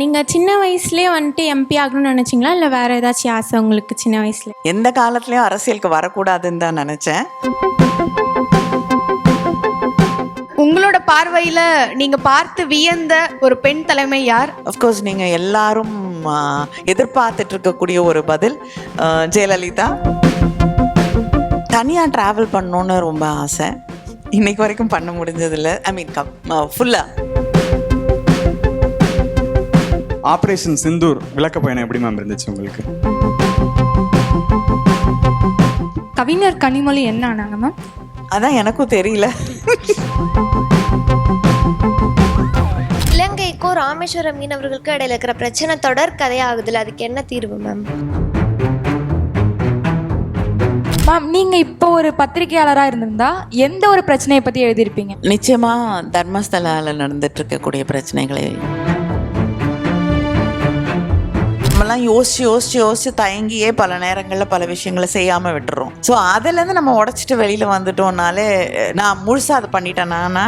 நீங்கள் சின்ன வயசுலேயே வந்துட்டு எம்பி ஆகணும்னு நினச்சிங்களா? இல்லை வேறு ஏதாச்சும் ஆசை உங்களுக்கு சின்ன வயசில்? எந்த காலத்துலயும் அரசியலுக்கு வரக்கூடாதுன்னு தான் நினைச்சேன். உங்களோட பார்வையில நீங்க பார்த்து வியந்த ஒரு பெண் தலைமை யார்? அஃப்கோர்ஸ் நீங்க எல்லாரும் எதிர்பார்த்துட்டு இருக்கக்கூடிய ஒரு பதில் ஜெயலலிதா. தனியாக ட்ராவல் பண்ணணுன்னு ரொம்ப ஆசை. இன்னைக்கு வரைக்கும் பண்ண முடிஞ்சதில்ல. ஐ மீன் கம் ஃபுல்லாக ஆப்ரேஷன் சிந்தூர் விளக்க பயணம் எப்படி மேம் இருந்துச்சு உங்களுக்கு? கவிஞர் கனிமொழி என்ன ஆனாங்க மேம் அதான் எனக்கும் தெரியல. இலங்கைக்கும் ராமேஸ்வரம் மீனவர்களுக்கும் இடையில இருக்கிற பிரச்சனை தொடர் கதையாகுதுல அதுக்கு என்ன தீர்வு மேம் மேம் நீங்க இப்போ ஒரு பத்திரிகையாளராக இருந்திருந்தா எந்த ஒரு பிரச்சனையை பத்தி எழுதியிருப்பீங்க? நிச்சயமாக தர்மஸ்தலாவில் நடந்துட்டு இருக்கக்கூடிய பிரச்சனைகளை நம்மலாம் யோசிச்சு யோசிச்சு யோசிச்சு தயங்கியே பல நேரங்களில் பல விஷயங்களை செய்யாமல் விட்டுறோம். ஸோ அதுலேருந்து நம்ம உடச்சிட்டு வெளியில் வந்துட்டோம்னாலே நான் முழுசாக அதை பண்ணிட்டேனா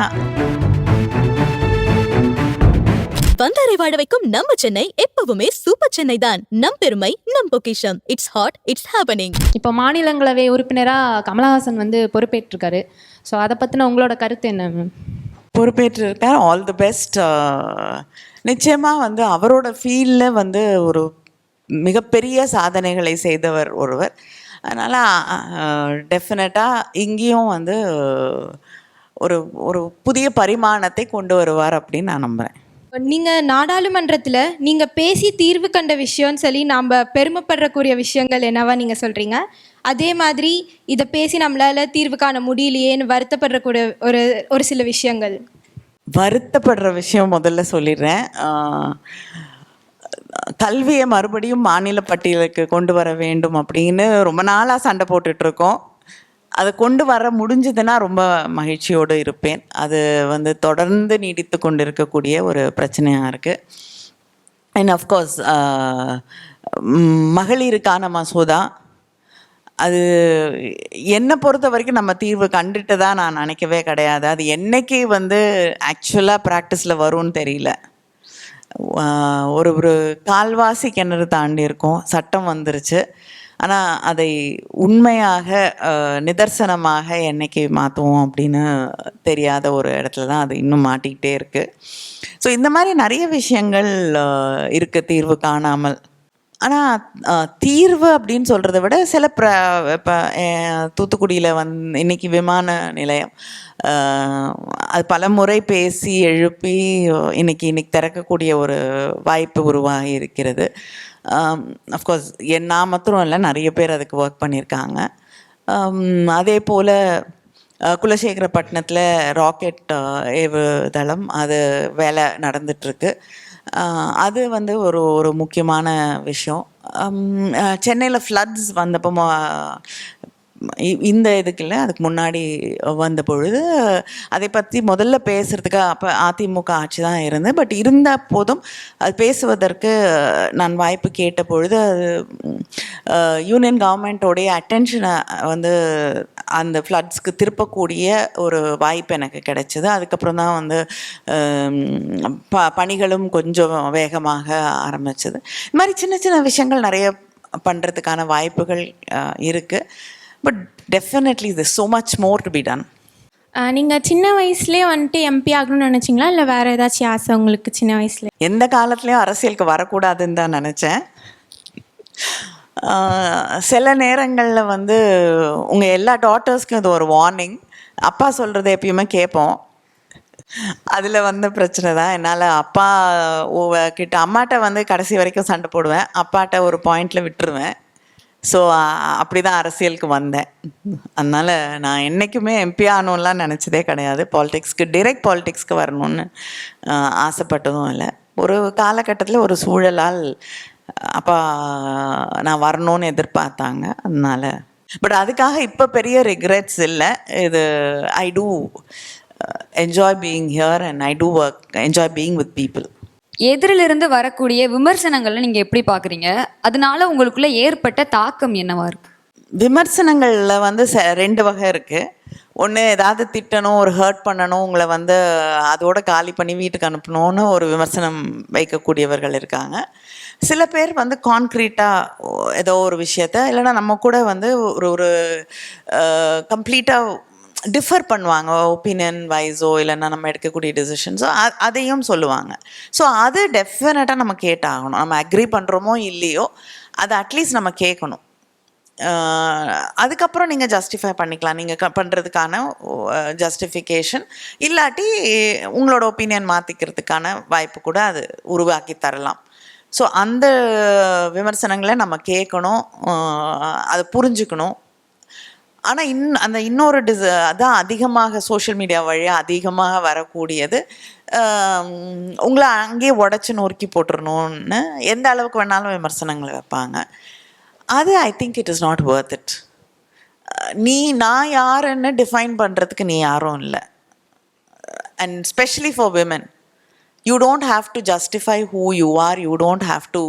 வந்தாரை வாழ வைக்கும் நம்ம சென்னை எப்பவுமே சூப்பர் சென்னை தான். நம் பெருமை நம் பொக்கிஷம். இட்ஸ் ஹாட் இட்ஸ் ஹேப்பனிங் இப்போ மாநிலங்களவை உறுப்பினராக கமலஹாசன் வந்து பொறுப்பேற்றிருக்காரு. ஸோ அதை பற்றின உங்களோட கருத்து என்ன மேம் பொறுப்பேற்றிருக்கார். ஆல் தி பெஸ்ட் நிச்சயமாக வந்து அவரோட ஃபீல்டில் வந்து ஒரு மிகப்பெரிய சாதனைகளை செய்தவர் ஒருவர். அதனால் டெஃபினட்டாக இங்கேயும் வந்து ஒரு ஒரு புதிய பரிமாணத்தை கொண்டு வருவார் அப்படின்னு நான் நம்புகிறேன் நீங்கள் நாடாளுமன்றத்தில் நீங்கள் பேசி தீர்வு கண்ட விஷயம்னு சொல்லி நாம் பெருமைப்படக்கூடிய விஷயங்கள் என்னவா நீங்கள் சொல்கிறீங்க அதே மாதிரி இதை பேசி நம்மளால் தீர்வு காண முடியலையேன்னு வருத்தப்படக்கூடிய ஒரு ஒரு சில விஷயங்கள். வருத்தப்படுற விஷயம் முதல்ல சொல்லிடுறேன். கல்வியை மறுபடியும் மாநில பட்டியலுக்கு கொண்டு வர வேண்டும் அப்படின்னு ரொம்ப நாளாக சண்டை போட்டுட்டு இருக்கோம் அதை கொண்டு வர முடிஞ்சதுன்னா ரொம்ப மகிழ்ச்சியோடு இருப்பேன். அது வந்து தொடர்ந்து நீடித்து கொண்டு இருக்கக்கூடிய ஒரு பிரச்சனையாக இருக்குது அண்ட் அஃப்கோர்ஸ் மகளிருக்கான மசோதா. அது என்னை பொறுத்த வரைக்கும் நம்ம தீர்வு கண்டுட்டு தான் நான் நினைக்கவே கிடையாது. அது என்னைக்கு வந்து ஆக்சுவலாக ப்ராக்டிஸில் வரும்னு தெரியல. ஒரு ஒரு கால்வாசி கிணறு தாண்டி இருக்கோம் சட்டம் வந்துருச்சு. ஆனால் அதை உண்மையாக நிதர்சனமாக என்னைக்கு மாற்றுவோம் அப்படின்னு தெரியாத ஒரு இடத்துல தான் அது இன்னும் மாட்டிக்கிட்டே இருக்குது ஸோ இந்த மாதிரி நிறைய விஷயங்கள் இருக்குது தீர்வு காணாமல். ஆனால் தீர்வு அப்படின்னு சொல்கிறத விட சில ப்ர இப்போ தூத்துக்குடியில் வந் இன்னைக்கு விமான நிலையம். அது பல முறை பேசி எழுப்பி இன்னைக்கு இன்னைக்கு திறக்கக்கூடிய ஒரு வாய்ப்பு உருவாகி இருக்கிறது. அஃப்கோர்ஸ் என் நான் மாத்திரம் இல்லை நிறைய பேர் அதுக்கு ஒர்க் பண்ணியிருக்காங்க. அதே போல் குலசேகரப்பட்டினத்தில் ராக்கெட் ஏவுதளம் அது வேலை நடந்துட்டுருக்கு அது வந்து ஒரு ஒரு முக்கியமான விஷயம். சென்னையில் ஃப்ளட்ஸ் வந்தப்போ இந்த இதுக்கு இல்லை அதுக்கு முன்னாடி வந்த பொழுது அதை பற்றி முதல்ல பேசுகிறதுக்கு அப்போ அதிமுக ஆட்சி தான் இருந்தேன் பட் இருந்த போதும் அது பேசுவதற்கு நான் வாய்ப்பு கேட்ட பொழுது அது யூனியன் கவர்மெண்ட்டோடைய அட்டென்ஷனை வந்து அந்த ஃப்ளட்ஸ்க்கு திருப்பக்கூடிய ஒரு வாய்ப்பு எனக்கு கிடைச்சிது. அதுக்கப்புறம் தான் வந்து ப பணிகளும் கொஞ்சம் வேகமாக ஆரம்பிச்சது. இந்த மாதிரி சின்ன சின்ன விஷயங்கள் நிறைய பண்ணுறதுக்கான வாய்ப்புகள் இருக்குது பட் டெஃபினெட்லி இது so much more to be done நீங்கள் சின்ன வயசுலேயே வந்துட்டு எம்பி ஆகணும்னு நினச்சிங்களா? இல்லை வேறு ஏதாச்சும் ஆசை உங்களுக்கு சின்ன வயசில் எந்த காலத்துலேயும் அரசியலுக்கு வரக்கூடாதுன்னு தான் நினச்சேன். சில நேரங்களில் வந்து உங்கள் எல்லா டாட்டர்ஸ்க்கும் இது ஒரு வார்னிங் அப்பா சொல்கிறத எப்பயுமே கேட்போம். அதில் வந்த பிரச்சனை தான். என்னால் அப்பா கிட்ட அம்மாட்ட வந்து கடைசி வரைக்கும் சண்டை போடுவேன். அப்பாட்ட ஒரு பாயிண்டில் விட்டுருவேன். ஸோ அப்படி தான் அரசியலுக்கு வந்தேன். அதனால் நான் என்றைக்குமே எம்பி ஆகணும்லாம் நினச்சதே கிடையாது. பாலிடிக்ஸ்க்கு டிரெக்ட் பாலிடிக்ஸ்க்கு வரணும்னு ஆசைப்பட்டதும் இல்லை. ஒரு காலகட்டத்தில் ஒரு சூழலால் அப்பா நான் வரணும்னு எதிர்பார்த்தாங்க. அதனால் பட் அதுக்காக இப்போ பெரிய ரிக்ரெட்ஸ் இல்லை. இது I do enjoy being here and I do work enjoy being with people எதிரிலிருந்து வரக்கூடிய விமர்சனங்களை நீங்க எப்படி பாக்குறீங்க அதனால உங்களுக்குள்ள ஏற்பட்ட தாக்கம் என்னவா இருக்கு? விமர்சனங்களில் வந்து ச ரெண்டு வகை இருக்குது ஒன்று ஏதாவது திட்டணும் ஒரு ஹர்ட் பண்ணணும் உங்களை வந்து அதோட காலி பண்ணி வீட்டுக்கு அனுப்பணும்னு ஒரு விமர்சனம் வைக்கக்கூடியவர்கள் இருக்காங்க. சில பேர் வந்து கான்க்ரீட்டாக ஏதோ ஒரு விஷயத்த இல்லைன்னா நம்ம கூட வந்து ஒரு ஒரு கம்ப்ளீட்டாக டிஃபர் பண்ணுவாங்க ஒப்பீனியன் வைஸோ இல்லைன்னா நம்ம எடுக்கக்கூடிய டிசிஷன்ஸோ அதையும் சொல்லுவாங்க. ஸோ அது டெஃபினட்டாக நம்ம கேட்டாகணும். நம்ம அக்ரி பண்ணுறோமோ இல்லையோ அதை அட்லீஸ்ட் நம்ம கேட்கணும். அதுக்கப்புறம் நீங்கள் ஜஸ்டிஃபை பண்ணிக்கலாம். நீங்கள் க பண்ணுறதுக்கான ஜஸ்டிஃபிகேஷன் இல்லாட்டி உங்களோட ஒப்பீனியன் மாற்றிக்கிறதுக்கான வாய்ப்பு கூட அது உருவாக்கி தரலாம். ஸோ அந்த விமர்சனங்களை நம்ம கேட்கணும். அதை புரிஞ்சுக்கணும். ஆனால் இன் அந்த இன்னொரு டிஸ் அதான் அதிகமாக சோஷியல் மீடியா வழியாக அதிகமாக வரக்கூடியது உங்களை அங்கேயே உடச்சி நொறுக்கி போட்டுடணும்னு எந்த அளவுக்கு வேணாலும் விமர்சனங்களை வைப்பாங்க. அது I think it is not worth it நீ நான் யாருன்னு டிஃபைன் பண்ணுறதுக்கு நீ யாரும் இல்லை. And specially for women you don't have to justify who you are you don't have to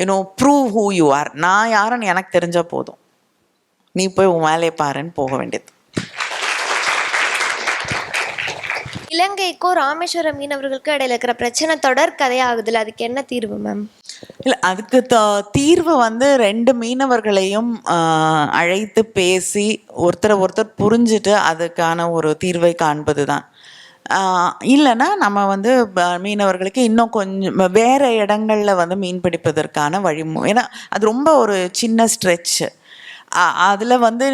you know prove who you are நான் யாருன்னு எனக்கு தெரிஞ்சால் போதும். நீ போய் உன் வேலையை பாருன்னு போக வேண்டியது. இலங்கைக்கும் ராமேஸ்வரம் மீனவர்களுக்கும் இடையில இருக்கிற பிரச்சனை தொடர் கதையாகுதுல அதுக்கு என்ன தீர்வு மேம் இல்லை அதுக்கு தீர்வு வந்து ரெண்டு மீனவர்களையும் அழைத்து பேசி ஒருத்தரை ஒருத்தர் புரிஞ்சுட்டு அதுக்கான ஒரு தீர்வை காண்பது தான் இல்லைன்னா நம்ம வந்து மீனவர்களுக்கு இன்னும் கொஞ்சம் வேற இடங்கள்ல வந்து மீன் பிடிப்பதற்கான வழி ஏன்னா அது ரொம்ப ஒரு சின்ன ஸ்ட்ரெச் அதில் வந்து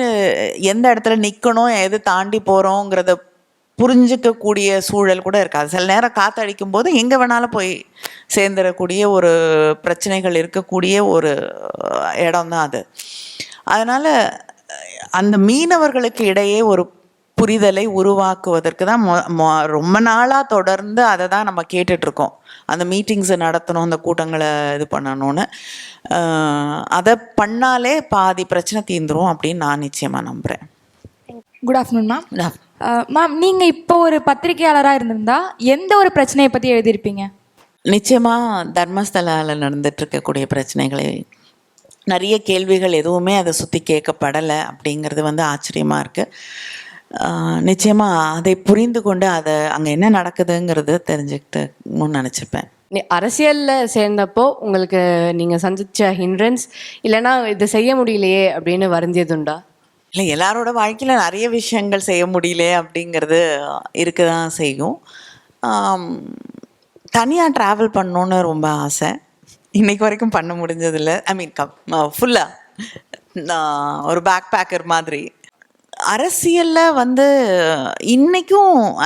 எந்த இடத்துல நிற்கணும் எது தாண்டி போகிறோங்கிறத புரிஞ்சிக்கக்கூடிய சூழல் கூட இருக்காது சில நேரம் காற்றடிக்கும் போது எங்கே வேணாலும் போய் சேர்ந்துடக்கூடிய ஒரு பிரச்சனைகள் இருக்கக்கூடிய ஒரு இடம் தான் அது. அதனால் அந்த மீனவர்களுக்கு இடையே ஒரு புரிதலை உருவாக்குவதற்கு தான் ரொம்ப நாளாக தொடர்ந்து அதை தான் நம்ம கேட்டுட்ருக்கோம். அந்த மீட்டிங்ஸை நடத்தணும் அந்த கூட்டங்களை இது பண்ணணும்னு. அதை பண்ணாலே பாதி பிரச்சனை தீந்துரும் அப்படின்னு நான் நிச்சயமாக நம்புகிறேன் குட் ஆஃப்டர்நூன் மேம் மேம் நீங்கள் இப்போ ஒரு பத்திரிகையாளராக இருந்திருந்தா எந்த ஒரு பிரச்சனையை பற்றி எழுதியிருப்பீங்க? நிச்சயமாக தர்மஸ்தலாவில் நடந்துட்டு இருக்கக்கூடிய பிரச்சனைகளை நிறைய கேள்விகள் எதுவுமே அதை சுற்றி கேட்கப்படலை அப்படிங்கிறது வந்து ஆச்சரியமாக இருக்குது நிச்சயமாக அதை புரிந்து கொண்டு அதை அங்கே என்ன நடக்குதுங்கிறது தெரிஞ்சுக்கிட்டு நினச்சிருப்பேன் நீ அரசியலில் சேர்ந்தப்போ உங்களுக்கு நீங்கள் சந்திச்ச ஹிண்ட்ரன்ஸ் இல்லைன்னா இது செய்ய முடியலையே அப்படின்னு வருந்தியதுண்டா? இல்லை எல்லாரோட வாழ்க்கையில் நிறைய விஷயங்கள் செய்ய முடியல அப்படிங்கிறது இருக்க தான் செய்யும் தனியாக ட்ராவல் பண்ணணுன்னு ரொம்ப ஆசை. இன்னைக்கு வரைக்கும் பண்ண முடிஞ்சதில்ல. ஐ மீன் கம் ஃபுல்லாக ஒரு பேக் பேக்கர் மாதிரி. அரசியலில் வந்து இன்றைக்கும்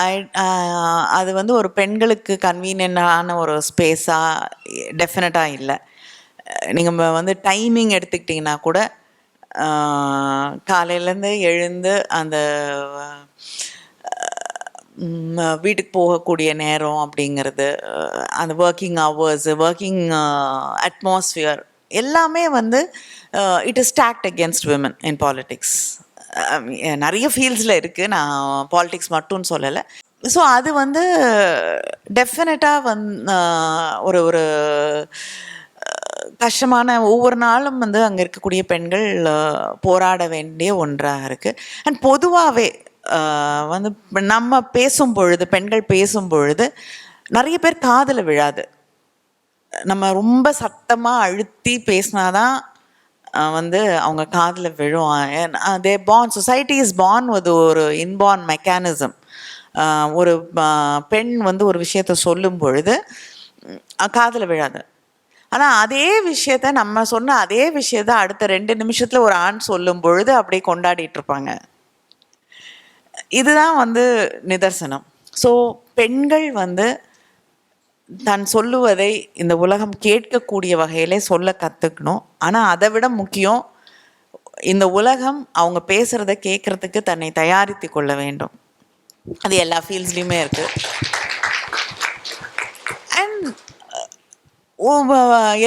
அது வந்து ஒரு பெண்களுக்கு கன்வீனியன்டான ஒரு ஸ்பேஸாக டெஃபினட்டாக இல்லை. நீங்கள் வந்து டைமிங் எடுத்துக்கிட்டிங்கன்னா கூட காலையிலேருந்து எழுந்து அந்த வீட்டுக்கு போகக்கூடிய நேரம் அப்படிங்கிறது அந்த ஒர்க்கிங் ஹவர்ஸு ஒர்க்கிங் அட்மாஸ்ஃபியர் எல்லாமே வந்து it is stacked against women in politics நிறைய ஃபீல்ட்ஸில் இருக்குது நான் பாலிடிக்ஸ் மட்டும்னு சொல்லலை. ஸோ அது வந்து டெஃபினட்டாக வந் ஒரு ஒரு கஷ்டமான ஒவ்வொரு நாளும் வந்து அங்கே இருக்கக்கூடிய பெண்கள் போராட வேண்டிய ஒன்றாக இருக்குது அண்ட் பொதுவாகவே வந்து நம்ம பேசும் பொழுது பெண்கள் பேசும் பொழுது நிறைய பேர் காதில் விழாது. நம்ம ரொம்ப சத்தமாக அழுத்தி பேசினாதான் வந்து அவங்க காதில் விழும் they born society is born with ஒரு இன்பார்ன் மெக்கானிசம் ஒரு பெண் வந்து ஒரு விஷயத்த சொல்லும் பொழுது காதில் விழாது. ஆனால் அதே விஷயத்த நம்ம சொன்ன அதே விஷயத்த அடுத்த ரெண்டு நிமிஷத்தில் ஒரு ஆண் சொல்லும் பொழுது அப்படியே கொண்டாடிட்டு இருப்பாங்க. இதுதான் வந்து நிதர்சனம். ஸோ பெண்கள் வந்து தான் சொல்லுவதை இந்த உலகம் கேட்கக்கூடிய வகையிலே சொல்ல கற்றுக்கணும் ஆனால் அதை விட முக்கியம் இந்த உலகம் அவங்க பேசுகிறத கேட்குறதுக்கு தன்னை தயாரித்து கொள்ள வேண்டும். அது எல்லா ஃபீல்ட்ஸ்லேயுமே இருக்குது அண்ட்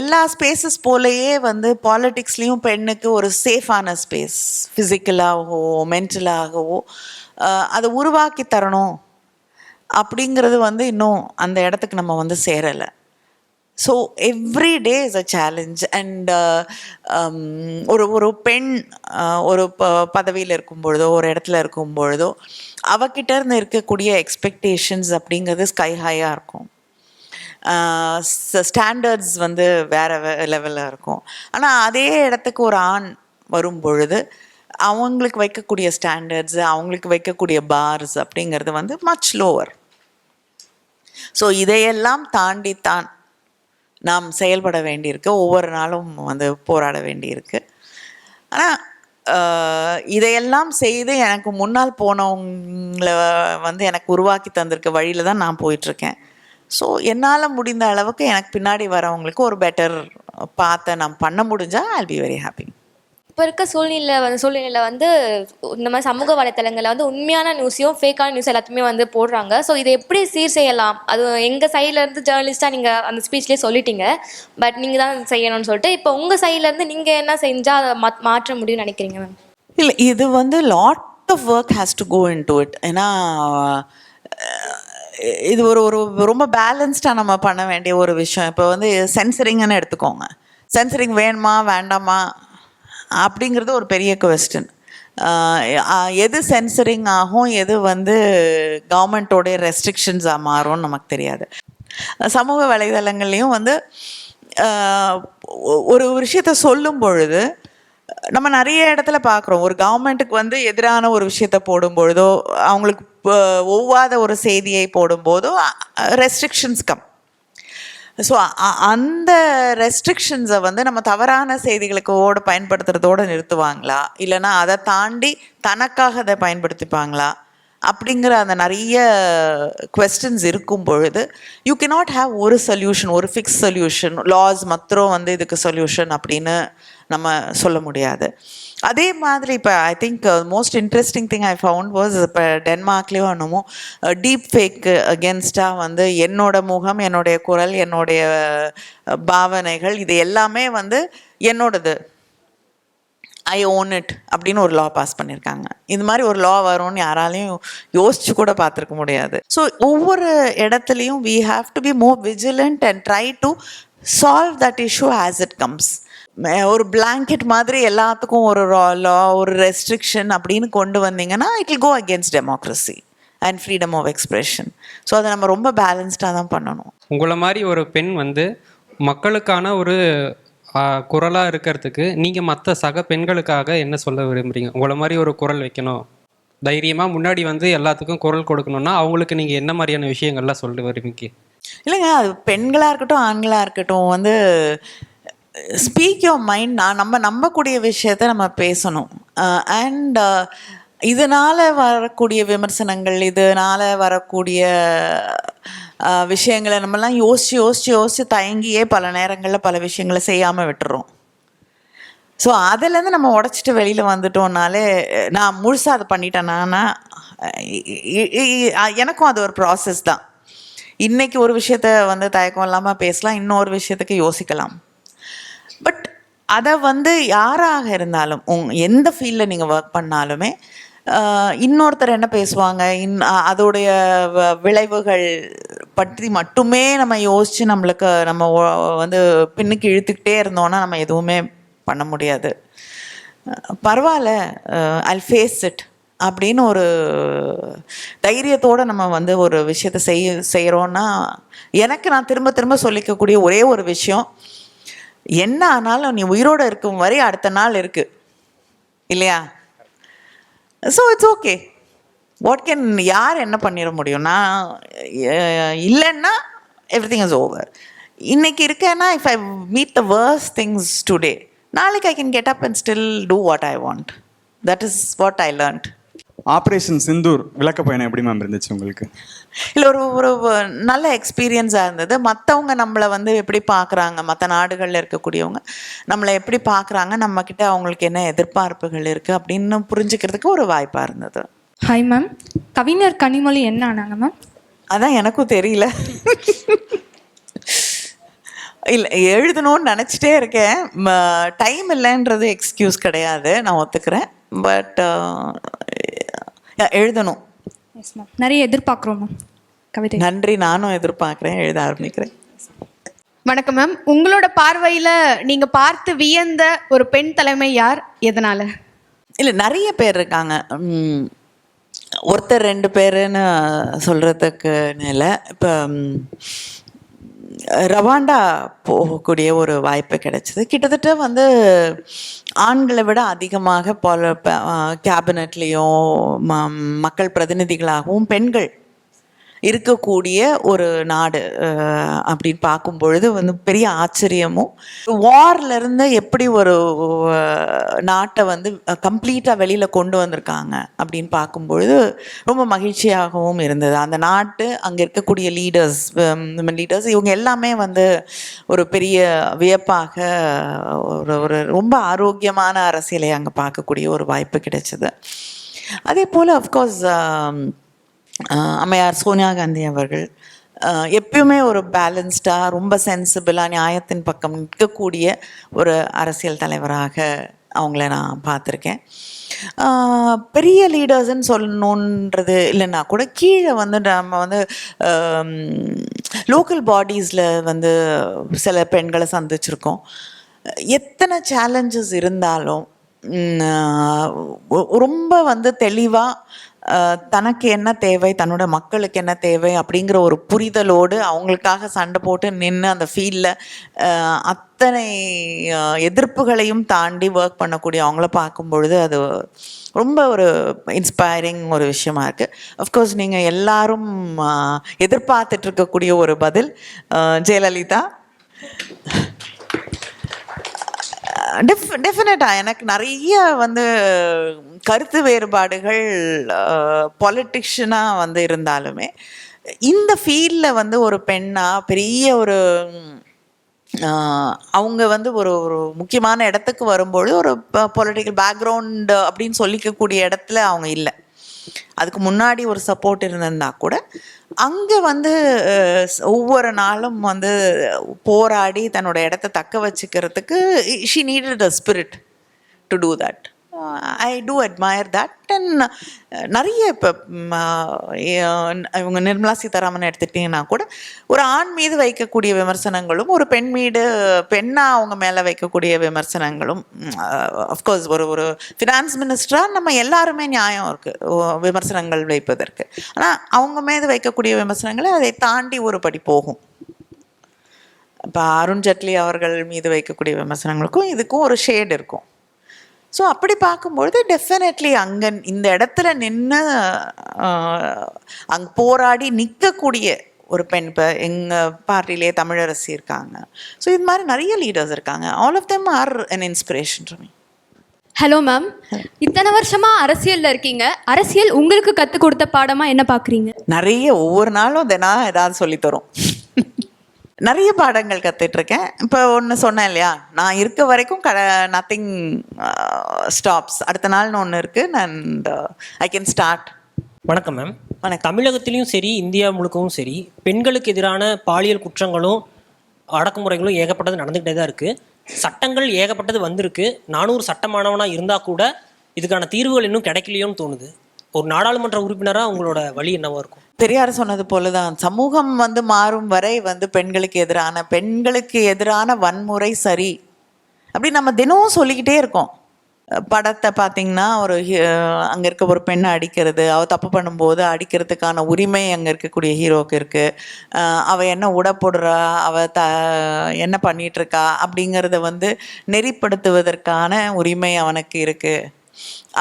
எல்லா ஸ்பேசஸ் போலயே வந்து பாலிட்டிக்ஸ்லேயும் பெண்ணுக்கு ஒரு சேஃபான ஸ்பேஸ் ஃபிசிக்கலாகவோ மென்டலாகவோ அதை உருவாக்கி தரணும். அப்படிங்கிறது வந்து இன்னும் அந்த இடத்துக்கு நம்ம வந்து சேரலை. So every day is a challenge and ஒரு ஒரு பெண் uh, ஒரு ப பதவியில் இருக்கும் பொழுதோ ஒரு இடத்துல இருக்கும் பொழுதோ அவகிட்ட இருந்து இருக்கக்கூடிய எக்ஸ்பெக்டேஷன்ஸ் அப்படிங்கிறது ஸ்கை ஹையாக இருக்கும். Uh, ஸ்டாண்டர்ட்ஸ் வந்து வேறு லெவலில் இருக்கும். ஆனால் அதே இடத்துக்கு ஒரு ஆண் வரும் பொழுது அவங்களுக்கு வைக்கக்கூடிய ஸ்டாண்டர்ட்ஸ் அவங்களுக்கு வைக்கக்கூடிய பார்ஸ் அப்படிங்கிறது வந்து மச் லோவர் ஸோ இதையெல்லாம் தாண்டித்தான் நாம் செயல்பட வேண்டியிருக்கு. ஒவ்வொரு நாளும் வந்து போராட வேண்டியிருக்கு. ஆனால் இதையெல்லாம் செய்து எனக்கு முன்னால் போனவங்கள வந்து எனக்கு உருவாக்கி தந்திருக்க வழியில் தான் நான் போயிட்டுருக்கேன். ஸோ என்னால் முடிந்த அளவுக்கு எனக்கு பின்னாடி வரவங்களுக்கு ஒரு பெட்டர் பார்த்த நான் பண்ண முடிஞ்சால் ஐ பி வெரி ஹாப்பி இப்போ இருக்க சூழ்நிலை வந்து சூழ்நிலையில் வந்து இந்த மாதிரி சமூக வலைத்தளங்களில் வந்து உண்மையான நியூஸையும் ஃபேக்கான நியூஸ் எல்லாத்தையுமே வந்து போடுறாங்க. ஸோ இதை எப்படி சீர் செய்யலாம்? அது எங்கள் சைட்லேருந்து ஜேர்னலிஸ்ட்டாக நீங்கள் அந்த ஸ்பீச்லேயே சொல்லிட்டீங்க. பட் நீங்கள் தான் செய்யணும்னு சொல்லிட்டு இப்போ உங்கள் சைட்லேருந்து நீங்கள் என்ன செஞ்சால் அதை மா மாற்ற முடியும்னு நினைக்கிறீங்க மேம் இல்லை இது வந்து lot of work has to go into it ஏன்னா இது ஒரு ஒரு ரொம்ப பேலன்ஸ்டாக நம்ம பண்ண வேண்டிய ஒரு விஷயம். இப்போ வந்து சென்சரிங்னு எடுத்துக்கோங்க. சென்சரிங் வேணுமா வேண்டாமா? அப்படிங்கிறது ஒரு பெரிய கொஸ்டின் எது சென்சரிங் ஆகும் எது வந்து கவர்மெண்ட்டோடைய ரெஸ்ட்ரிக்ஷன்ஸாக மாறும்னு நமக்கு தெரியாது. சமூக வலைதளங்கள்லேயும் வந்து ஒரு விஷயத்த சொல்லும் பொழுது நம்ம நிறைய இடத்துல பார்க்குறோம். ஒரு கவர்மெண்ட்டுக்கு வந்து எதிரான ஒரு விஷயத்த போடும் பொழுதோ அவங்களுக்கு ஒவ்வாத ஒரு செய்தியை போடும்போதோ ரெஸ்ட்ரிக்ஷன்ஸ் கம் ஸோ அந்த ரெஸ்ட்ரிக்ஷன்ஸை வந்து நம்ம தவறான செய்திகளுக்கு ஓட பயன்படுத்துறதோடு நிறுத்துவாங்களா? இல்லைன்னா அதை தாண்டி தனக்காக அதை பயன்படுத்திப்பாங்களா? அப்படிங்கிற அந்த நிறைய கொஸ்டின்ஸ் இருக்கும் பொழுது யூ கே நாட் ஹாவ் ஒரு சொல்யூஷன் ஒரு ஃபிக்ஸ் சொல்யூஷன் லாஸ் மாத்திரம் வந்து இதுக்கு சொல்யூஷன் அப்படின்னு நம்ம சொல்ல முடியாது. அதே மாதிரி இப்போ I think most interesting thing I found was இப்போ டென்மார்க்லேயும் என்னமோ டீப் ஃபேக்கு அகேன்ஸ்டாக வந்து என்னோட முகம் என்னுடைய குரல் என்னுடைய uh, பாவனைகள் இது எல்லாமே வந்து என்னோடது. ஐ ஓன் இட் அப்படின்னு ஒரு லா பாஸ் பண்ணியிருக்காங்க இந்த மாதிரி ஒரு லா வரும்னு யாராலையும் யோசிச்சு கூட பார்த்துருக்க முடியாது. ஸோ ஒவ்வொரு இடத்துலையும் we have to be more vigilant and try to solve that issue as it comes ஒரு blanket மாதிரி எல்லாத்துக்கும் ஒரு லா ஒரு ரெஸ்ட்ரிக்ஷன் அப்படின்னு கொண்டு வந்தீங்கன்னா it will go against democracy and freedom of expression so அதை நம்ம ரொம்ப பேலன்ஸ்டாக தான் பண்ணணும். உங்களை மாதிரி ஒரு பெண் வந்து மக்களுக்கான ஒரு குரலாக இருக்கிறதுக்கு நீங்கள் மற்ற சக பெண்களுக்காக என்ன சொல்ல விரும்புறீங்க? உங்களை மாதிரி ஒரு குரல் வைக்கணும். தைரியமாக முன்னாடி வந்து எல்லாத்துக்கும் குரல் கொடுக்கணும்னா அவங்களுக்கு நீங்கள் என்ன மாதிரியான விஷயங்கள்லாம் சொல்ல விரும்புங்க இல்லைங்க அது பெண்களாக இருக்கட்டும் ஆண்களாக இருக்கட்டும் வந்து ஸ்பீக் யோர் மைண்ட் நான் நம்ம நம்பக்கூடிய விஷயத்த நம்ம பேசணும். அண்ட் இதனால் வரக்கூடிய விமர்சனங்கள் இதனால் வரக்கூடிய விஷயங்களை நம்மலாம் யோசித்து யோசித்து யோசித்து தயங்கியே பல நேரங்களில் பல விஷயங்களை செய்யாமல் விட்டுறோம். ஸோ அதுலேருந்து நம்ம உடச்சிட்டு வெளியில் வந்துட்டோம்னாலே நான் முழுசாக அதை பண்ணிட்டேன்னா எனக்கும் அது ஒரு ப்ராசஸ் தான். இன்றைக்கி ஒரு விஷயத்த வந்து தயக்கம் இல்லாமல் பேசலாம் இன்னொரு விஷயத்துக்கு யோசிக்கலாம். பட் அதை வந்து யாராக இருந்தாலும் உங் எந்த ஃபீல்டில் நீங்கள் ஒர்க் பண்ணாலுமே இன்னொருத்தர் என்ன பேசுவாங்க இன் அதோடைய வ- விளைவுகள் பற்றி மட்டுமே நம்ம யோசித்து நம்மளுக்கு நம்ம வந்து பின்னுக்கு இழுத்துக்கிட்டே இருந்தோன்னா நம்ம எதுவுமே பண்ண முடியாது. பரவாயில்ல ஐ ஃபேஸ் இட் அப்படின்னு ஒரு தைரியத்தோடு நம்ம வந்து ஒரு விஷயத்தை செய்ய செய்கிறோன்னா எனக்கு நான் திரும்ப திரும்ப சொல்லிக்கக்கூடிய ஒரே ஒரு விஷயம் என்ன ஆனாலும் நீ உயிரோடு இருக்கும் வரை அடுத்த நாள் இருக்கு. இல்லையா? So it's okay what can யார் என்ன பண்ணிட முடியும்? நான் இல்லைன்னா எவ்ரி திங் இஸ் ஓவர் இன்னைக்கு இருக்கேன்னா if I meet the worse things today நாளைக்கு I can get up and still do what I want that is what I learned operation Sindoor விளக்க பயணம் எப்படி மேம் இருந்துச்சு உங்களுக்கு? இல்லை ஒரு ஒரு நல்ல எக்ஸ்பீரியன்ஸாக இருந்தது. மற்றவங்க நம்மளை வந்து எப்படி பார்க்குறாங்க மற்ற நாடுகளில் இருக்கக்கூடியவங்க நம்மளை எப்படி பார்க்குறாங்க நம்மக்கிட்ட அவங்களுக்கு என்ன எதிர்பார்ப்புகள் இருக்குது அப்படின்னு புரிஞ்சுக்கிறதுக்கு ஒரு வாய்ப்பாக இருந்தது. ஹாய் மேம் கவிஞர் கனிமொழி என்ன ஆனாங்க மேம் அதான் எனக்கும் தெரியல. இல்லை எழுதணும்னு நினச்சிட்டே இருக்கேன். டைம் இல்லைன்றது எக்ஸ்கியூஸ் கிடையாது. நான் ஒத்துக்கிறேன். பட் எழுதணும். நிறைய எதிர்பார்க்குறோம் மேம் கவிதை. நன்றி நானும் எதிர்பார்க்குறேன். எழுத ஆரம்பிக்கிறேன். வணக்கம் மேம் உங்களோட பார்வையில நீங்க பார்த்து வியந்த ஒரு பெண் தலைமை யார்? எதனால? இல்லை நிறைய பேர் இருக்காங்க. ஒருத்தர் ரெண்டு பேருன்னு சொல்கிறதுக்கு இல்லை. இப்போ ரவாண்டா போகக்கூடிய ஒரு வாய்ப்பு கிடைச்சிது. கிட்டத்தட்ட வந்து ஆண்களை விட அதிகமாக பால கேபினட்லேயும் மக்கள் பிரதிநிதிகளாகவும் பெண்கள் இருக்கக்கூடிய ஒரு நாடு அப்படின்னு பார்க்கும் பொழுது வந்து பெரிய ஆச்சரியமும் வார்ல இருந்து எப்படி ஒரு நாட்டை வந்து கம்ப்ளீட்டாக வெளியில் கொண்டு வந்திருக்காங்க அப்படின்னு பார்க்கும் பொழுது ரொம்ப மகிழ்ச்சியாகவும் இருந்தது. அந்த நாட்டு அங்கே இருக்கக்கூடிய லீடர்ஸ் லீடர்ஸ் இவங்க எல்லாமே வந்து ஒரு பெரிய வியப்பாக ஒரு ஒரு ரொம்ப ஆரோக்கியமான அரசியலை அங்கே பார்க்கக்கூடிய ஒரு வாய்ப்பு கிடைச்சது. அதே போல் அஃப்கோர்ஸ் அம்மையார் சோனியா காந்தி அவர்கள் எப்பயுமே ஒரு பேலன்ஸ்டாக ரொம்ப சென்சிபிளாக நியாயத்தின் பக்கம் நிற்கக்கூடிய ஒரு அரசியல் தலைவராக அவங்கள நான் பார்த்துருக்கேன். பெரிய லீடர்ஸ்ன்னு சொல்லணுன்றது இல்லைன்னா கூட கீழே வந்து நம்ம வந்து லோக்கல் பாடிஸில் வந்து சில பெண்களை சந்திச்சிருக்கோம். எத்தனை சேலஞ்சஸ் இருந்தாலும் ரொம்ப வந்து தெளிவாக தனக்கு என்ன தேவை தன்னோட மக்களுக்கு என்ன தேவை அப்படிங்கிற ஒரு புரிதலோடு அவங்களுக்காக சண்டை போட்டு நின்று அந்த ஃபீல்டில் அத்தனை எதிர்ப்புகளையும் தாண்டி ஒர்க் பண்ணக்கூடிய அவங்கள பார்க்கும் பொழுது அது ரொம்ப ஒரு இன்ஸ்பைரிங் ஒரு விஷயமா இருக்குது அஃப்கோர்ஸ் நீங்கள் எல்லாரும் எதிர்பார்த்துட்ருக்கக்கூடிய எதிர்பார்த்துட்டு இருக்கக்கூடிய ஒரு பதில் ஜெயலலிதா. டெஃப் டெஃபினட்டாக எனக்கு நிறைய வந்து கருத்து வேறுபாடுகள் பொலிட்டிஷனாக வந்து இருந்தாலுமே இந்த ஃபீல்டில் வந்து ஒரு பெண்ணாக பெரிய ஒரு அவங்க வந்து ஒரு ஒரு முக்கியமான இடத்துக்கு வரும்பொழுது ஒரு பொலிட்டிக்கல் பேக்ரவுண்டு அப்படின்னு சொல்லிக்கக்கூடிய இடத்துல அவங்க இல்லை. அதுக்கு முன்னாடி ஒரு சப்போர்ட் இருந்திருந்தா கூட அங்கே வந்து ஒவ்வொரு நாளும் வந்து போராடி தன்னோட இடத்த தக்க வச்சுக்கிறதுக்கு she needed a spirit to do that I do admire that and நிறைய இப்போ இவங்க நிர்மலா சீதாராமன் எடுத்துட்டிங்கன்னா கூட ஒரு ஆண் மீது வைக்கக்கூடிய விமர்சனங்களும் ஒரு பெண் மீது பெண்ணாக அவங்க மேலே வைக்கக்கூடிய விமர்சனங்களும் அஃப்கோர்ஸ் ஒரு ஒரு ஃபினான்ஸ் மினிஸ்டராக நம்ம எல்லாருமே நியாயம் இருக்குது விமர்சனங்கள் வைப்பதற்கு. ஆனால் அவங்க மீது வைக்கக்கூடிய விமர்சனங்களை அதை தாண்டி ஒரு படி போகும். இப்போ அருண் ஜேட்லி அவர்கள் மீது வைக்கக்கூடிய விமர்சனங்களுக்கும் இதுக்கும் ஒரு ஷேட் இருக்கும். ஸோ அப்படி பார்க்கும்பொழுது டெஃபினெட்லி அங்கே இந்த இடத்துல நின்று அங்கே போராடி நிற்கக்கூடிய ஒரு பெண் இப்போ எங்கள் பார்ட்டிலே தமிழரசி இருக்காங்க. ஸோ இது மாதிரி நிறைய லீடர்ஸ் இருக்காங்க. All of them are an inspiration to me hello ma'am இத்தனை வருஷமா அரசியல்ல இருக்கீங்க. அரசியல் உங்களுக்கு கற்றுக் கொடுத்த பாடமா என்ன பார்க்குறீங்க? நிறைய ஒவ்வொரு நாளும் தினம் ஏதாவது சொல்லித் தரும். நிறைய பாடங்கள் கத்துட்டு இருக்கேன் இப்போ ஒன்று சொன்னேன் இல்லையா? நான் இருக்க வரைக்கும் க நத்திங் ஸ்டாப்ஸ் அடுத்த நாள்னு ஒன்று இருக்குது நான் ஐ கேன் ஸ்டார்ட் வணக்கம் மேம் வணக்கம். தமிழகத்திலையும் சரி இந்தியா முழுக்கவும் சரி பெண்களுக்கு எதிரான பாலியல் குற்றங்களும் அடக்குமுறைகளும் ஏகப்பட்டது நடந்துக்கிட்டே தான் இருக்குது சட்டங்கள் ஏகப்பட்டது வந்திருக்கு. நானூறு சட்டமானவனாக இருந்தால் கூட இதுக்கான தீர்வுகள் இன்னும் கிடைக்கலையோன்னு தோணுது. ஒரு நாடாளுமன்ற உறுப்பினராக உங்களோட வழி என்னவா இருக்கும்? பெரியார் சொன்னது போல தான் சமூகம் வந்து மாறும் வரை வந்து பெண்களுக்கு எதிரான பெண்களுக்கு எதிரான வன்முறை சரி. அப்படி நம்ம தினமும் சொல்லிக்கிட்டே இருக்கோம். படத்தை பார்த்தீங்கன்னா ஒரு அங்கே இருக்க ஒரு பெண்ணை அடிக்கிறது அவள் தப்பு பண்ணும்போது அடிக்கிறதுக்கான உரிமை அங்கே இருக்கக்கூடிய ஹீரோக்கு இருக்குது அவள் என்ன உட போடுறா அவள் த என்ன பண்ணிட்டு இருக்கா அப்படிங்கிறத வந்து நெறிப்படுத்துவதற்கான உரிமை அவனுக்கு இருக்குது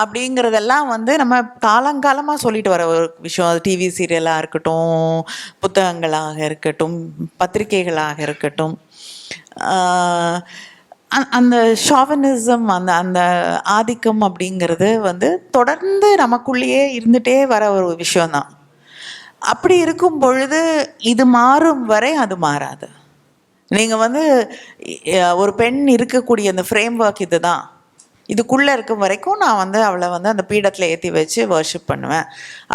அப்படிங்கிறதெல்லாம் வந்து நம்ம காலங்காலமாக சொல்லிட்டு வர ஒரு விஷயம். அது டிவி சீரியலாக இருக்கட்டும் புத்தகங்களாக இருக்கட்டும் பத்திரிகைகளாக இருக்கட்டும். அந்த ஷாவனிசம் அந்த அந்த ஆதிக்கம் அப்படிங்கிறது வந்து தொடர்ந்து நமக்குள்ளேயே இருந்துகிட்டே வர ஒரு விஷயந்தான் அப்படி இருக்கும் பொழுது இது மாறும் வரை அது மாறாது. நீங்கள் வந்து ஒரு பெண் இருக்கக்கூடிய அந்த ஃப்ரேம் ஒர்க் இது தான் இதுக்குள்ளே இருக்கும் வரைக்கும் நான் வந்து அவளை வந்து அந்த பீடத்தில் ஏற்றி வச்சு வர்ஷிப் பண்ணுவேன்.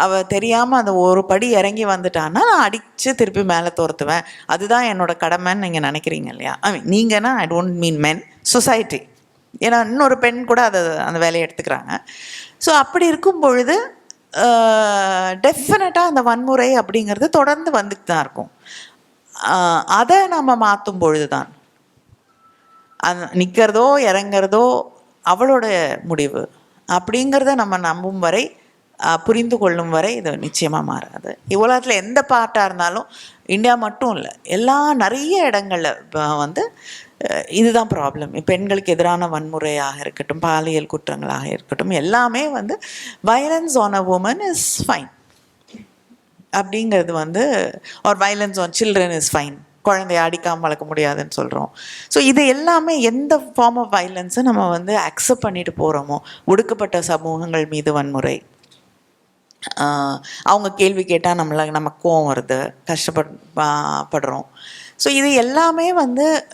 அவள் தெரியாமல் அந்த ஒரு படி இறங்கி வந்துட்டான்னா நான் அடித்து திருப்பி மேலே துரத்துவேன். அதுதான் என்னோட கடமைன்னு நீங்கள் நினைக்கிறீங்க இல்லையா? I mean நீங்கன்னா I don't mean men society ஏன்னா இன்னொரு பெண் கூட அதை அந்த வேலையை எடுத்துக்கிறாங்க. ஸோ அப்படி இருக்கும் பொழுது டெஃபினட்டாக அந்த வன்முறை அப்படிங்கிறது தொடர்ந்து வந்துட்டு தான் இருக்கும். அதை நம்ம மாற்றும் பொழுது தான் அந்த நிற்கிறதோ இறங்குறதோ அவளோட முடிவு. அப்படிங்கிறத நம்ம நம்பும் வரை புரிந்து கொள்ளும் வரை இது நிச்சயமாக மாறாது. உலகத்தில் எந்த பார்ட்டாக இருந்தாலும் இந்தியா மட்டும் இல்லை எல்லா நிறைய இடங்களில் வந்து இதுதான் ப்ராப்ளம் பெண்களுக்கு எதிரான வன்முறையாக இருக்கட்டும் பாலியல் குற்றங்களாக இருக்கட்டும் எல்லாமே வந்து violence on a woman is fine அப்படிங்கிறது வந்து ஒரு violence on children is fine குழந்தைய அடிக்காமல் வளர்க்க முடியாதுன்னு சொல்கிறோம் ஸோ இது எல்லாமே எந்த ஃபார்ம் ஆஃப் வைலன்ஸை நம்ம வந்து அக்செப்ட் பண்ணிட்டு போகிறோமோ ஒடுக்கப்பட்ட சமூகங்கள் மீது வன்முறை. அவங்க கேள்வி கேட்டால் நம்மள நமக்கு கோவம் வருது கஷ்டப்பட் பா- படுறோம். ஸோ இது எல்லாமே வந்து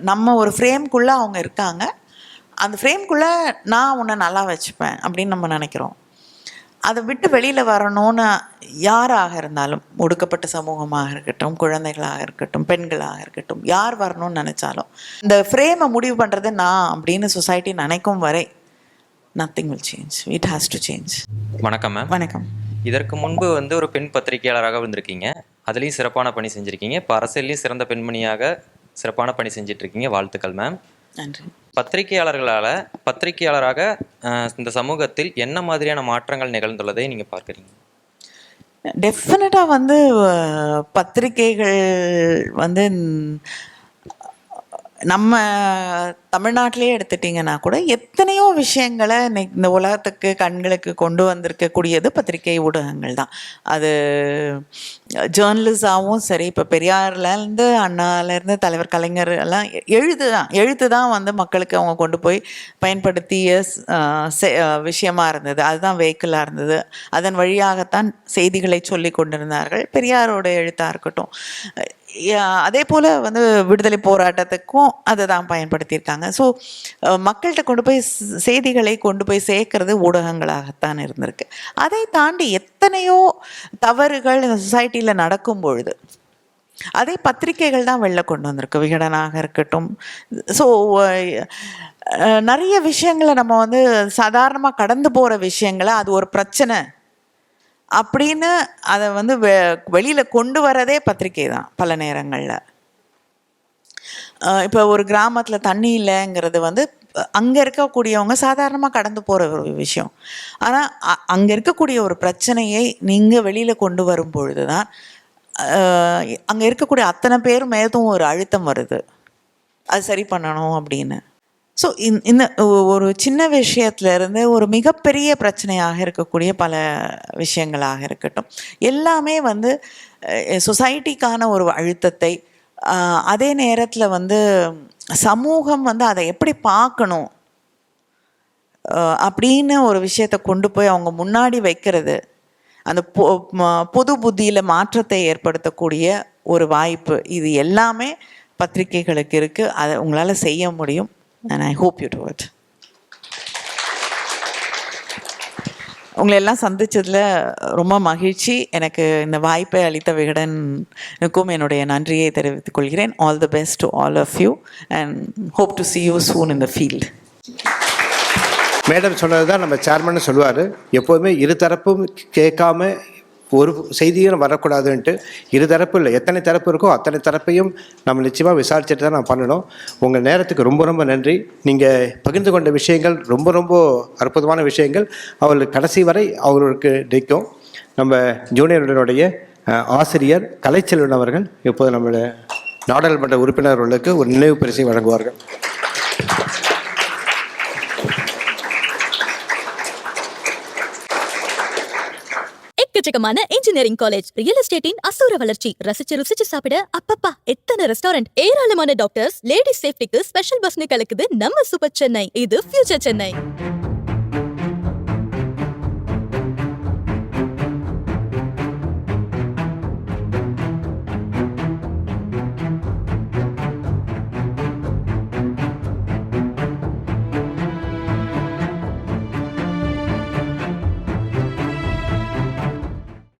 நம்ம ஒரு ஃப்ரேம்குள்ளே அவங்க இருக்காங்க. அந்த ஃப்ரேம்குள்ளே நான் உன்னை நல்லா வச்சுப்பேன் அப்படின்னு நம்ம நினைக்கிறோம். அதை விட்டு வெளியில் வரணும்னு யாராக இருந்தாலும் ஒடுக்கப்பட்ட சமூகமாக இருக்கட்டும் குழந்தைகளாக இருக்கட்டும் பெண்களாக இருக்கட்டும் யார் வரணும்னு நினச்சாலும் இந்த ஃப்ரேமை முடிவு பண்ணுறது நான் அப்படின்னு சொசைட்டி நினைக்கும் வரை nothing will change it has to change வணக்கம் மேம் வணக்கம். இதற்கு முன்பு வந்து ஒரு பெண் பத்திரிகையாளராக வந்திருக்கீங்க. அதுலேயும் சிறப்பான பணி செஞ்சுருக்கீங்க. இப்போ அரசியல்லையும் சிறந்த பெண்மணியாக சிறப்பான பணி செஞ்சுட்டு இருக்கீங்க. வாழ்த்துக்கள் மேம் நன்றி. பத்திரிகையாளர்களால் பத்திரிகையாளராக இந்த சமூகத்தில் என்ன மாதிரியான மாற்றங்கள் நிகழ்ந்துள்ளதை நீங்கள் பார்க்குறீங்க? டெஃபினட்டாக வந்து பத்திரிகைகள் வந்து நம்ம தமிழ்நாட்டிலே எடுத்துட்டிங்கன்னா கூட எத்தனையோ விஷயங்களை இந்த உலகத்துக்கு கண்களுக்கு கொண்டு வந்திருக்கக்கூடியது பத்திரிகை ஊடகங்கள் தான். அது ஜேர்னலிஸாகவும் சரி இப்போ பெரியார்லேருந்து அண்ணாலேருந்து தலைவர் கலைஞர் எல்லாம் எ- எழுத்து தான் எழுத்து தான் வந்து மக்களுக்கு அவங்க கொண்டு போய் பயன்படுத்திய செ- விஷயமா இருந்தது. அதுதான் வெஹிக்கிளாக இருந்தது. அதன் வழியாகத்தான் செய்திகளை சொல்லி கொண்டிருந்தார்கள். பெரியாரோட எழுத்தாக இருக்கட்டும். அதே போல் வந்து விடுதலை போராட்டத்துக்கும் அதை தான் பயன்படுத்தியிருக்காங்க ஸோ மக்கள்கிட்ட கொண்டு போய் செய்திகளை கொண்டு போய் சேர்க்கறது ஊடகங்களாகத்தான் இருந்திருக்கு. அதை தாண்டி எத்தனையோ தவறுகள் இந்த சொசைட்டியில் நடக்கும் பொழுது அதே பத்திரிகைகள் தான் வெளில கொண்டு வந்திருக்கு. விகடனாக இருக்கட்டும். ஸோ நிறைய விஷயங்களை நம்ம வந்து சாதாரணமாக கடந்து போகிற விஷயங்களை அது ஒரு பிரச்சனை அப்படின்னு அதை வந்து வெ வெளியில் கொண்டு வரதே பத்திரிகை தான் பல நேரங்களில். இப்போ ஒரு கிராமத்தில் தண்ணி இல்லைங்கிறது வந்து அங்கே இருக்கக்கூடியவங்க சாதாரணமாக கடந்து போகிற ஒரு விஷயம். ஆனால் அங்கே இருக்கக்கூடிய ஒரு பிரச்சனையை நீங்கள் வெளியில் கொண்டு வரும் பொழுது தான் அங்கே இருக்கக்கூடிய அத்தனை பேர் மேதும் ஒரு அழுத்தம் வருது. அது சரி பண்ணணும் அப்படின்னு. ஸோ இந்த ஒரு சின்ன விஷயத்துலேருந்து ஒரு மிகப்பெரிய பிரச்சனையாக இருக்கக்கூடிய பல விஷயங்களாக இருக்கட்டும். எல்லாமே வந்து சொசைட்டிக்கான ஒரு அழுத்தத்தை அதே நேரத்தில் வந்து சமூகம் வந்து அதை எப்படி பார்க்கணும் அப்படின்னு ஒரு விஷயத்தை கொண்டு போய் அவங்க முன்னாடி வைக்கிறது அந்த பொ- பொது புத்தியில் மாற்றத்தை ஏற்படுத்தக்கூடிய ஒரு வாய்ப்பு. இது எல்லாமே பத்திரிகைகளுக்கு இருக்குது அதை உங்களால் செய்ய முடியும். And I hope you do it உங்களை எல்லாம் சந்தித்ததில் ரொம்ப மகிழ்ச்சி. எனக்கு இந்த வாய்ப்பை அளித்த விகடனுக்கும் என்னுடைய நன்றியை தெரிவித்துக் கொள்கிறேன். All the best to all of you and hope to see you soon in the field madam சொன்னது தான் நம்ம சேர்மன் சொல்லுவார். எப்போதுமே இரு தரப்பும் கேட்காம ஒரு செய்தியும் வரக்கூடாதுன்ட்டு இரு தரப்பு இல்லை. எத்தனை தரப்பு இருக்கோ அத்தனை தரப்பையும் நம்ம நிச்சயமாக விசாரிச்சுட்டு தான் நான் பண்ணணும். உங்கள் நேரத்துக்கு ரொம்ப ரொம்ப நன்றி. நீங்கள் பகிர்ந்து கொண்ட விஷயங்கள் ரொம்ப ரொம்ப அற்புதமான விஷயங்கள். அவர்களுக்கு கடைசி வரை அவர்களுக்கு நிற்கும். நம்ம ஜூனியர்களுடைய ஆசிரியர் கலைச்செல்வன் அவர்கள் இப்போது நம்மளுடைய நாடாளுமன்ற உறுப்பினர்களுக்கு ஒரு நினைவு பரிசை வழங்குவார்கள். எக்கச்சக்கமான இன்ஜினியரிங் காலேஜ் ரியல் எஸ்டேட்டின் அசூர வளர்ச்சி. ரசிச்சு ருசிச்சு சாப்பிட அப்பப்பா எத்தனை ரெஸ்டாரண்ட் ஏராளமான டாக்டர்ஸ் லேடிஸ் சேஃப்டிக்கு ஸ்பெஷல் பஸ்னு கலக்குது நம்ம சூப்பர் சென்னை. இது ஃபியூச்சர் சென்னை.